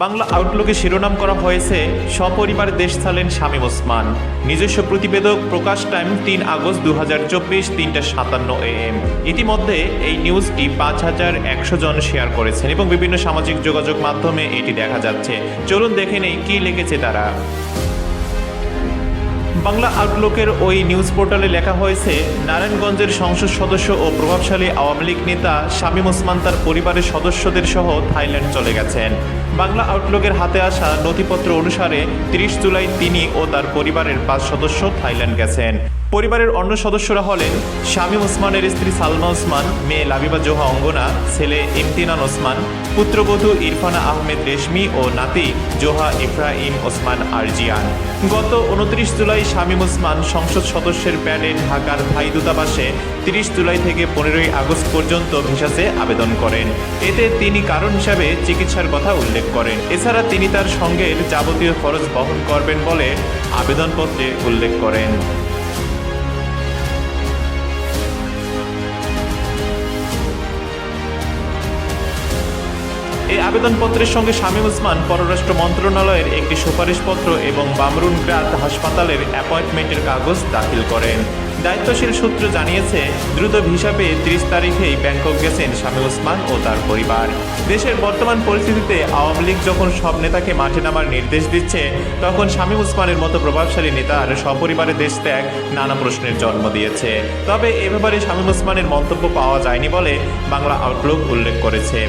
বাংলা আউটলুকে শিরোনাম করা হয়েছে, সপরিবার দেশ ছাড়লেন শামীম ওসমান। নিজস্ব প্রতিবেদক প্রকাশ টাইম তিন আগস্ট দু হাজার চব্বিশ তিনটা সাতান্ন এম ইতিমধ্যে এই নিউজটি পাঁচ হাজার একশো জন শেয়ার করেছেন এবং বিভিন্ন সামাজিক যোগাযোগ মাধ্যমে এটি দেখা যাচ্ছে। চলুন দেখে নেই কী লিখেছে তারা। বাংলা আউটলুকের ওই নিউজ পোর্টালে লেখা হয়েছে, নারায়ণগঞ্জের সংসদ সদস্য ও প্রভাবশালী আওয়ামী লীগ নেতা শামীম ওসমান তার পরিবারের সদস্যদের সহ থাইল্যান্ড চলে গেছেন। বাংলা আউটলুকের হাতে আসা নথিপত্র অনুসারে তিরিশ জুলাই তিনি ও তার পরিবারের পাঁচ সদস্য থাইল্যান্ড গেছেন। পরিবারের অন্য সদস্যরা হলেন শামীম ওসমানের স্ত্রী সালমা ওসমান, মেয়ে লাবিবা জোহা অঙ্গনা, ছেলে ইমতিনান ওসমান, পুত্রবধূ ইরফানা আহমেদ রেশমি ও নাতি জোহা ইব্রাহিম ওসমান আরজিয়ান। গত উনত্রিশ জুলাই শামীম ওসমান সংসদ সদস্যের প্যাডে ঢাকার ভাই দূতাবাসে তিরিশ জুলাই থেকে পনেরোই আগস্ট পর্যন্ত ভিসাতে আবেদন করেন। এতে তিনি কারণ হিসাবে চিকিৎসার কথা উল্লেখ করেন। এছাড়া তিনি তার সঙ্গের যাবতীয় খরচ বহন করবেন বলে আবেদনপত্রে উল্লেখ করেন। এই আবেদনপত্রের সঙ্গে শামীম ওসমান পররাষ্ট্র মন্ত্রণালয়ের একটি সুপারিশপত্র এবং বামরুনগ্রাদ হাসপাতালের অ্যাপয়েন্টমেন্টের কাগজ দাখিল করেন। দায়িত্বশীল সূত্র জানিয়েছে, দ্রুত পেয়ে ত্রিশ তারিখেই ব্যাংকক গেছেন শামীম ওসমান ও তার পরিবার। দেশের বর্তমান পরিস্থিতিতে আওয়ামী লীগ যখন সব নেতাকে মাঠে নামার নির্দেশ দিচ্ছে, তখন শামীম ওসমানের মতো প্রভাবশালী নেতার সপরিবারে দেশ ত্যাগ নানা প্রশ্নের জন্ম দিয়েছে। তবে এ ব্যাপারে শামীম ওসমানের মন্তব্য পাওয়া যায়নি বলে বাংলা আউটলুক উল্লেখ করেছে।